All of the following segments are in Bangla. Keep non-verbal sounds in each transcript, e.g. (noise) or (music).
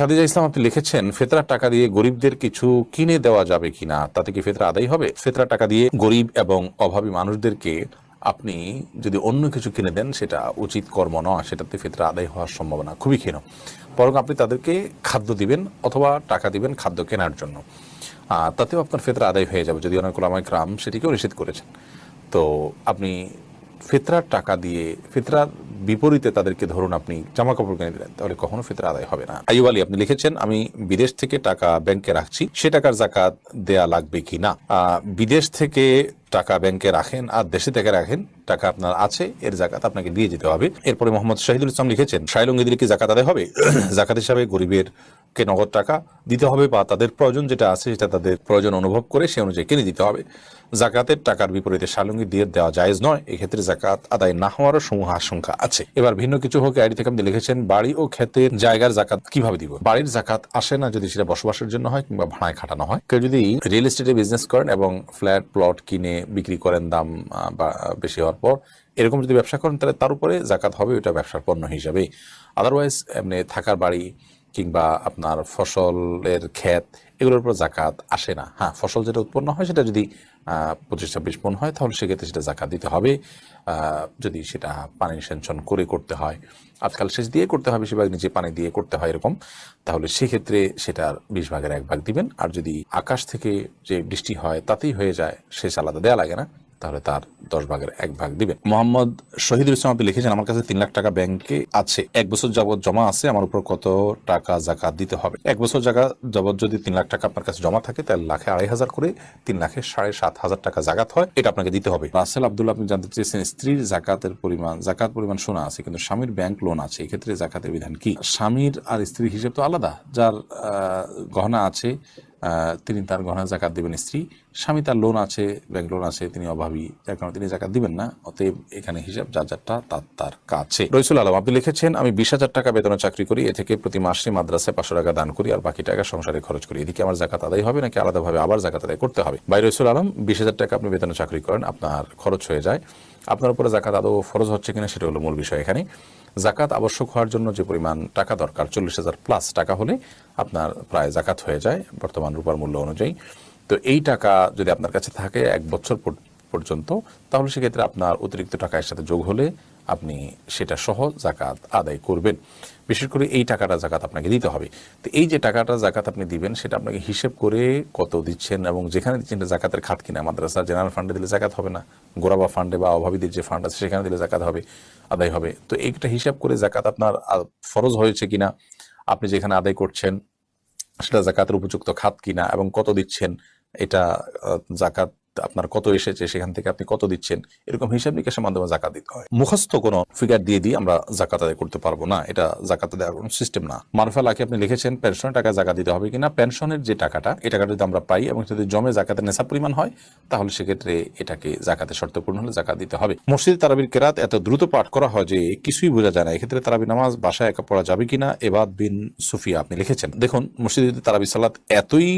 খাদিজা ইসলাম, আপনি লিখেছেন, ফেতরার টাকা দিয়ে গরিবদের কিছু কিনে দেওয়া যাবে কিনা? তাতে কি ফেতরা আদায় হবে? ফেতরার টাকা দিয়ে গরিব এবং অভাবী মানুষদেরকে আপনি যদি অন্য কিছু কিনে দেন, সেটা উচিত কর্ম নয়, সেটাতে ফেতরা আদায় হওয়ার সম্ভাবনা খুবই ক্ষীণ। বরং আপনি তাদেরকে খাদ্য দিবেন অথবা টাকা দিবেন খাদ্য কেনার জন্য। তাতেও আপনার ফেতরা আদায় হয়ে যাবে যদি অনেক ওলামাই ক্রাম সেটিকেও নিষেধ করেছেন। তো আপনি ফেতরার টাকা দিয়ে, ফিতরার বিপরীতে তাদেরকে ধরুন আপনি জামা কাপড় কিনে দিলেন, তাহলে কখনো ফিতরা আদায় হবে না। আইব আলী, আপনি লিখেছেন, আমি বিদেশ থেকে টাকা ব্যাংকে রাখছি, সে টাকার জাকাত দেয়া লাগবে কি না? বিদেশ থেকে টাকা ব্যাংকে রাখেন, আর দেশে থেকে রাখেন, টাকা আপনার আছে, এর জাকাত আপনাকে দিয়ে যেতে হবে। এরপরে মোহাম্মদ শাহিদুল ইসলাম লিখেছেন শাইলঙ্গি দিলে কি জাকাত আদায় হবে? (clears throat) জাকাত হিসাবে গরিবের কে নগদ টাকা দিতে হবে বা তাদের প্রয়োজন যেটা আছে সেটা তাদের প্রয়োজন অনুভব করে সে অনুযায়ী কিনে দিতে হবে। জাকাতের টাকার বিপরীতে শালঙ্গি দিয়ে দেওয়া জায়েজ নয়, এক্ষেত্রে জাকাত আদায় না হওয়ারও সমূহ আশঙ্কা আছে। এবার ভিন্ন কিছু হোক, আইডি থেকে আপনি লিখেছেন, বাড়ি ও ক্ষেতের জায়গার জাকাত কীভাবে দিব? বাড়ির জাকাত আসে না যদি সেটা বসবাসের জন্য হয় কিংবা ভাড়ায় খাটানো হয়। কেউ যদি রিয়েল এস্টেটে বিজনেস করেন এবং ফ্ল্যাট, প্লট কিনে বিক্রি করেন দাম বেশি হওয়ার পর এরকম যদি ব্যবসা করেন, তাহলে তার উপরে জাকাত হবে ওটা ব্যবসার পণ্য হিসাবে আদারওয়াইজ এমনি থাকার বাড়ি কিংবা আপনার ফসলের ক্ষেত, এগুলোর উপর জাকাত আসে না। হ্যাঁ ফসল যেটা উৎপন্ন হয় সেটা যদি পঁচিশ, ছাব্বিশ মন হয়, তাহলে সেক্ষেত্রে সেটা জাকাত দিতে হবে। যদি সেটা পানি সেঞ্চন করে করতে হয়, আজকাল সেচ দিয়ে করতে হয়, বেশিরভাগ নিচে পানি দিয়ে করতে হয় এরকম, তাহলে সেক্ষেত্রে সেটার বিশ ভাগের এক ভাগ দিবেন। আর যদি আকাশ থেকে যে বৃষ্টি হয়, তাতেই হয়ে যায়, সেচ আলাদা দেওয়া লাগে না। তাহলে তার দশ ভাগের এক ভাগ দিবেন মোহাম্মদ শহীদুল ইসলাম আপনি লিখেছেন, আমার কাছে তিন লাখ টাকা ব্যাংকে আছে। এক বছর যাবত জমা আছে, আমার উপর কত টাকা জাকাত দিতে হবে? এক বছর জায়গা যাবত যদি তিন লাখ টাকা আপনার কাছে জমা থাকে, তাহলে লাখে আড়াই হাজার করে তিন লাখে সাড়ে সাত হাজার টাকা জাকাত হয়, এটা আপনাকে দিতে হবে। রাসেল আব্দুল্লাহ, আপনি জানতে চেয়েছেন, স্ত্রীর জাকাতের পরিমাণ, জাকাত পরিমাণ শোনা আছে, কিন্তু স্বামীর ব্যাংক লোন আছে, এক্ষেত্রে জাকাতের বিধান কি? স্বামীর আর স্ত্রীর হিসেব তো আলাদা। যার গহনা আছে তিনি তার গহনা জাকাত দেবেন স্ত্রী স্বামী তার লোন আছে ব্যাংক লোন আছে, তিনি অভাবী, যার কারণে তিনি জাকাত দিবেন না, অতএব এখানে হিসাব যার যারটা তার তার কাছে। রইসুল আলম, আপনি লিখেছেন, আমি বিশ হাজার টাকা বেতনে চাকরি করি, এ থেকে প্রতি মাসে মাদ্রাসায় পাঁচশো টাকা দান করি, আর বাকি টাকা সংসারে খরচ করি। এদিকে আমার জাকাত আদায় হবে নাকি আলাদাভাবে আবার জাকাত আদায় করতে হবে? বাই রইসুল আলম, বিশ হাজার টাকা আপনি বেতনে চাকরি করেন, আপনার খরচ হয়ে যায়। আপনার উপরে জাকাত আদৌ ফরজ হচ্ছে কিনা সেটা হলো মূল বিষয় এখানে। জাকাত আবশ্যক হওয়ার জন্য যে পরিমাণ টাকা দরকার, চল্লিশ হাজার প্লাস টাকা হলে আপনার প্রায় জাকাত হয়ে যায়, বর্তমান রূপার মূল্য অনুযায়ী। তো এই টাকা যদি আপনার কাছে থাকে এক বছর পর- পর্যন্ত, তাহলে সেক্ষেত্রে আপনার অতিরিক্ত টাকা এর সাথে যোগ হলে আপনি সেটা সহ জাকাত আদায় করবেন। বিশেষ করে এই টাকাটা জাকাত আপনাকে দিতে হবে। তো এই যে টাকাটা জাকাত আপনি দিবেন, সেটা আপনাকে হিসেব করে কত দিচ্ছেন এবং যেখানে দিচ্ছেন জাকাতের খাত কিনা। মাদ্রাসা জেনারেল ফান্ডে দিলে জাকাত হবে না। গোড়াবা ফান্ডে বা অভাবীদের যে ফান্ড আছে, সেখানে দিলে জাকাত হবে, আদায় হবে। তো এইটা হিসাব করে জাকাত আপনার ফরজ হয়েছে কিনা, আপনি যেখানে আদায় করছেন, সেটা জাকাতের উপযুক্ত খাত কিনা এবং কত দিচ্ছেন এটা জাকাত আপনার কত এসেছে, সেখান থেকে আপনি কত দিচ্ছেন, এরকম হিসাব নিকাশের মাধ্যমে জাকাত দিতে হয়। মুখস্থ কোনো ফিগার দিয়ে দিয়ে আমরা জাকাত আদায় করতে পারব না, এটা জাকাত দেওয়ার কোনো সিস্টেম না। মারফা লাখে আপনি লিখেছেন পেনশনের টাকা জাকাত দিতে হবে কিনা? পেনশনের যে টাকাটা, এই টাকাটা যদি আমরা পাই এবং যদি জমে জাকাতের নেশা পরিমাণ হয়, তাহলে সেক্ষেত্রে এটাকে জাকাতে শর্তপূর্ণ হলে জাকাত দিতে হবে। মসজিদ তারাবির কেরাত এত দ্রুত পাঠ করা হয় যে কিছুই বোঝা যায় না, এক্ষেত্রে তারাবি নামাজ বাসায় একা পড়া যাবে কিনা? এবাদ বিন সুফিয়া আপনি লিখেছেন। দেখুন, মসজিদে তারাবি সালাত এতই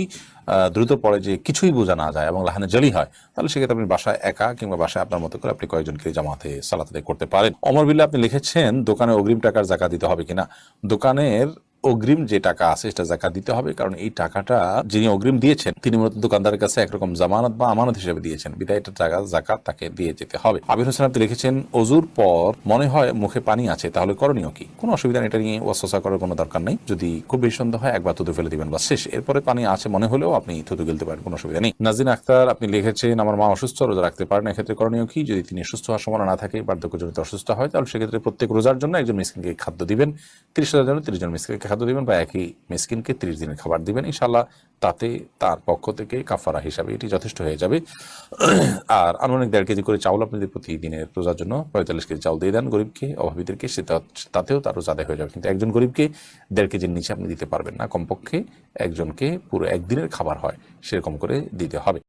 দ্রুত পরে যে কিছুই বোঝা না যায় এবং লাহানে জলি হয়, তাহলে সেক্ষেত্রে আপনি বাসায় একা কিংবা বাসায় আপনার মতো করে আপনি কয়েকজনকে জামাতে সালাতে করতে পারেন। অমর বিল্লা, আপনি লিখেছেন, দোকানে অগ্রিম টাকার জাকা দিতে হবে কিনা? দোকানের অগ্রিম যে টাকা আছে, সেটা জাকাত দিতে হবে। কারণ এই টাকাটা যিনি অগ্রিম দিয়েছেন, তিনি মূলত দোকানদারের কাছে একরকম জামানত বা আমানত হিসেবে দিয়েছেন। বিদায় টাকা জাকাত তাকে দিয়ে যেতে হবে। আবির হোসেন আপনি লিখেছেন, অজুর পর মনে হয় মুখে পানি আছে, তাহলে করণীয় কি? কোনো অসুবিধা নেই, এটা নিয়ে ওয়াসওয়াসা করার কোনো দরকার নেই। যদি খুব বেশি সন্দেহ হয়, একবার থুতু ফেলে দিবেন বা শেষ। এরপরে পানি আছে মনে হলেও আপনি থুতু গেলতে পারেন, কোনো অসুবিধা নেই। নাজিন আক্তার আপনি লিখেছেন, আমার মা অসুস্থ, রোজা রাখতে পারেন। এক্ষেত্রে করণীয় কি? যদি তিনি সুস্থ হওয়ার সম্ভাবনা না থাকে, বার্ধক্যজনিত অসুস্থ হয়, তাহলে সেক্ষেত্রে প্রত্যেক রোজার জন্য একজন মিসকিনকে খাদ্য দিবেন। তিরিশ হাজার জন্য তিরিশ জন মিসকিনকে খাদ্য দিবেন বা একই মিসকিনকে তিরিশ দিনের খাবার দিবেন ইনশাল্লাহ তাতে তার পক্ষ থেকে কাফারা হিসাবে এটি যথেষ্ট হয়ে যাবে। আর আনুমানিক দেড় কেজি করে চাউল আপনাদের প্রতিদিনের রোজার জন্য পঁয়তাল্লিশ কেজি চাউল দিয়ে দেন। গরিবকে, অভাবীদেরকে সেটা তাতেও তার রোজা আদায় হয়ে যাবে। কিন্তু একজন গরিবকে দেড় কেজির নিচে আপনি দিতে পারবেন না। কমপক্ষে একজনকে পুরো একদিনের খাবার হয়, সেরকম করে দিতে হবে।